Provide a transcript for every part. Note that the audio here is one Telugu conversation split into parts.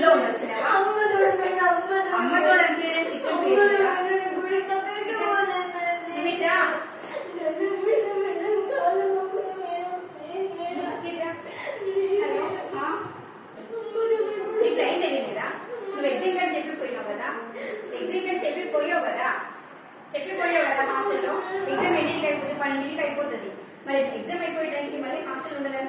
గుడిలో ఉండొచ్చు అమ్మ తోడు అని పేరెంట్స్ చెప్పిపోయావు కదా? హాస్టల్లో ఎగ్జామ్ ఎన్నిటికి అయిపోతుంది? పన్నెండింటికి అయిపోతుంది. మరి ఎగ్జామ్ అయిపోయే టైంకి మళ్ళీ హాస్టల్ ఉండాలని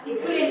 Si fui en